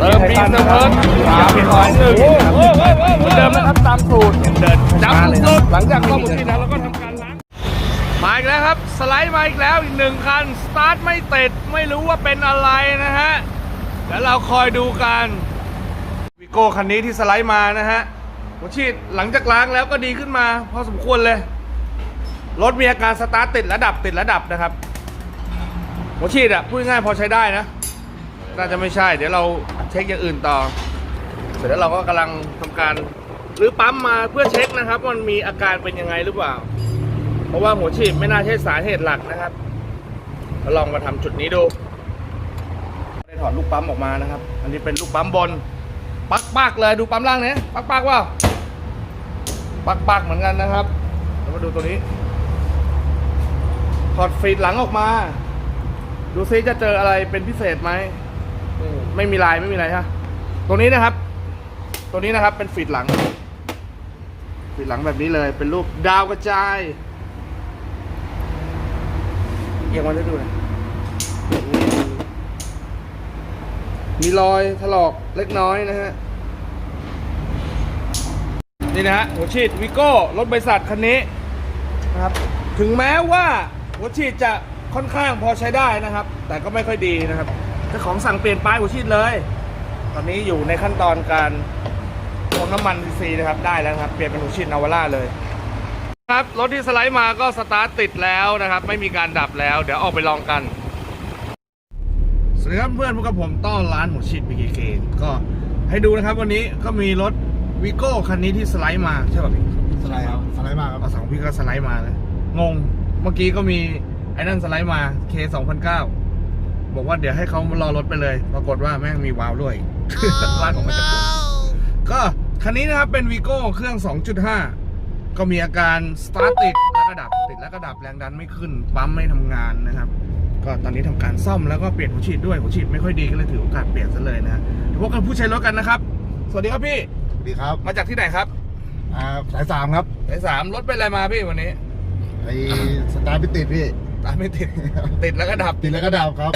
เติมปีเซอร์เพิร์ดสามสองหนึ่งโอ้โหเหมือนเดิมนะครับตามสูตรเดินจับสุดหลังจากรอบหมดที่แล้วเราก็ทำการล้างมาอีกแล้วครับ สไลด์มาอีกแล้วอีกหนึ่งคันสตาร์ทไม่ติดไม่รู้ว่าเป็นอะไรนะฮะแล้วเราคอยดูกันวิโก้คันนี้ที่สไลด์มานะฮะหัวฉีดหลังจากล้างแล้วก็ดีขึ้นมา พอสมควรเลยรถมีอาการสตาร์ทติดระดับติดระดับนะครับหัวฉีดอะพูดง่ายๆพอใช้ได้นะน่าจะไม่ใช่ เดี๋ยวเรา เช็คอย่างอื่นต่อ เสร็จแล้วเราก็กำลังทำการหรือปั๊มมาเพื่อเช็คนะครับมันมีอาการเป็นยังไงหรือเปล่า เพราะว่าหัวฉีดไม่น่าใช่สาเหตุหลักนะครับเราลองมาทำจุดนี้ดูได้ถอดลูกปั๊มออกมานะครับ อันนี้เป็นลูกปั๊มบน ปักปักเลยดูปั๊มล่างเนี้ยปักปักว่าปักปักเหมือนกันนะครับเรามาดูตัวนี้ถอดฟีดหลังออกมา ดูซิจะเจออะไรเป็นพิเศษไหม ไม่มีลายไม่มีอะไรฮะตัวนี้นะครับ ตัวนี้นะครับเป็นฟีดหลังฟีดหลังแบบนี้เลย เป็นรูปดาวกระจายเอียงมาได้ดูหน่อยมีรอยถลอกเล็กน้อยนะฮะ นี่นะฮะหัวฉีดวิโก้รถบริษัทคันนี้นะครับ ถึงแม้ว่าหัวฉีดจะค่อนข้างพอใช้ได้นะครับ แต่ก็ไม่ค่อยดีนะครับ เจ้าของสั่งเปลี่ยนปลายหัวฉีดเลย ตอนนี้อยู่ในขั้นตอนการเติมน้ำมันดีซีนะครับ ได้แล้วนะครับ เปลี่ยนเป็นหัวฉีดนาวาร่าเลย ครับ รถที่สไลด์มาก็สตาร์ทติดแล้วนะครับ ไม่มีการดับแล้ว เดี๋ยวออกไปลองกัน สวัสดีครับเพื่อนพวกกับผมต้อนร้านหัวฉีด BKK ก็ให้ดูนะครับ วันนี้ก็มีรถวิโก้คันนี้ที่สไลด์มาใช่ป่ะพี่สไลด์ครับสไลด์มากครับเอาสองพี่ก็สไลด์มาเลยงง เมื่อกี้ก็มีไอ้นั่นสไลด์มา K 2 0 0 บอกว่าเดี๋ยวให้เขามารอรถไปเลย ปรากฏว่าแม่งมีวาล์วด้วยลากออกมาจากตัวก็คันนี้นะครับเป็นวีโก้เครื่อง 2.5 ก็มีอาการสตาร์ทติดแล้วก็ดับติดแล้วก็ดับแรงดันไม่ขึ้น ปั๊มไม่ทำงานนะครับ ก็ตอนนี้ทำการซ่อมแล้วก็เปลี่ยนหัวฉีดด้วยหัวฉีดไม่ค่อยดีก็เลยถือโอกาสเปลี่ยนซะเลยนะฮะเดี๋ยวพบกันผู้ใช้รถกันนะครับ สวัสดีครับพี่สวัสดีครับ มาจากที่ไหนครับอ่าสายสามครับสายสามรถเป็นอะไรมาพี่วันนี้ไอสตาร์ทไม่ติดพี่ ตามไม่ติด ติดแล้วก็ดับ ติดแล้วก็ดับครับ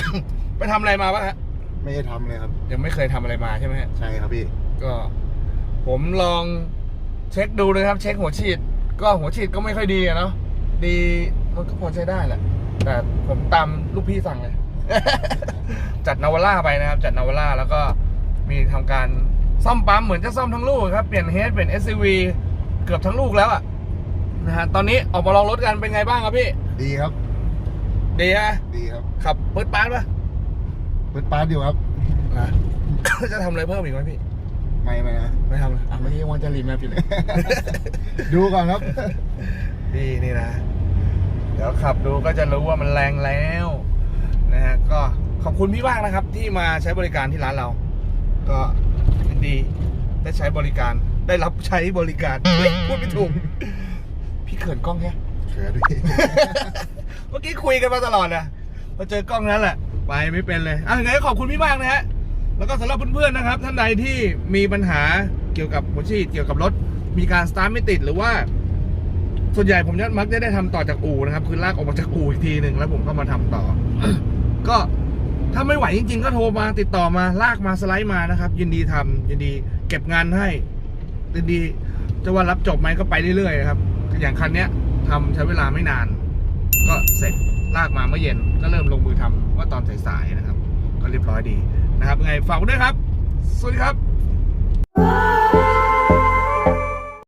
ไปทำอะไรมาบ้างฮะ ไม่ได้ทำเลยครับ ยังไม่เคยทำอะไรมาใช่ไหมฮะ ใช่ครับพี่ ก็ ผมลองเช็คดูเลยครับ เช็คหัวฉีด ก็หัวฉีดก็ไม่ค่อยดีอะเนาะ ดีมันก็พอใช้ได้แหละ แต่ผมตามลูกพี่สั่งเลย จัดนาวาร่าไปนะครับ จัดนาวาร่าแล้วก็มีทำการซ่อมปั๊มเหมือนจะซ่อมทั้งลูกครับ เปลี่ยนเฮดเปลี่ยน SUV เกือบทั้งลูกแล้วอะนะฮะ ตอนนี้ออกมาลองรถกันเป็นไงบ้างครับพี่ ดีครับ ดีฮะดีครับขับเปิดปานปะเปิดปาร์ตอยู่ครับนะจะทำอะไรเพิ่มอีกไหมพี่ ไม่ไม่นะไม่ทำเลยอะเมื่อกี้วันจะรีแมปอยู่เลย ดูก่อนครับ ดีนี่นะ เดี๋ยวขับดูก็จะรู้ว่ามันแรงแล้วนะฮะก็ขอบคุณพี่บ้างนะครับ ที่มาใช้บริการที่ร้านเรา ก็ยินดีได้ใช้บริการได้รับใช้บริการเฮ้ยพูดไม่ถูกพี่เขินกล้องแค่เชิญพี่ เมื่อกี้คุยกันมาตลอดนะพอเจอกล้องนั้นแหละ ไปไม่เป็นเลยอะไงก็ขอบคุณพี่มากนะฮะ แล้วก็สำหรับเพื่อนๆนะครับ ท่านใดที่มีปัญหาเกี่ยวกับหัวฉีดเกี่ยวกับรถ มีการสตาร์ทไม่ติดหรือว่า ส่วนใหญ่ผมจะมักจะได้ทำต่อจากอู่นะครับ คือลากออกมาจากอู่อีกทีหนึ่งแล้วผมก็มาทำต่อ ก็ถ้าไม่ไหวจริง ๆ ก็โทรมาติดต่อมาลากมาสไลด์มานะครับ ยินดีทำยินดีเก็บงานให้ยินดีจะว่ารับจบไหมก็ไปเรื่อยๆนะครับอย่างคันเนี้ยทำใช้เวลาไม่นาน ก็เสร็จลากมาเมื่อเย็นก็เริ่มลงมือทำว่าตอนสายๆนะครับ ก็เรียบร้อยดีนะครับไงฝากด้วยครับ สวัสดีครับ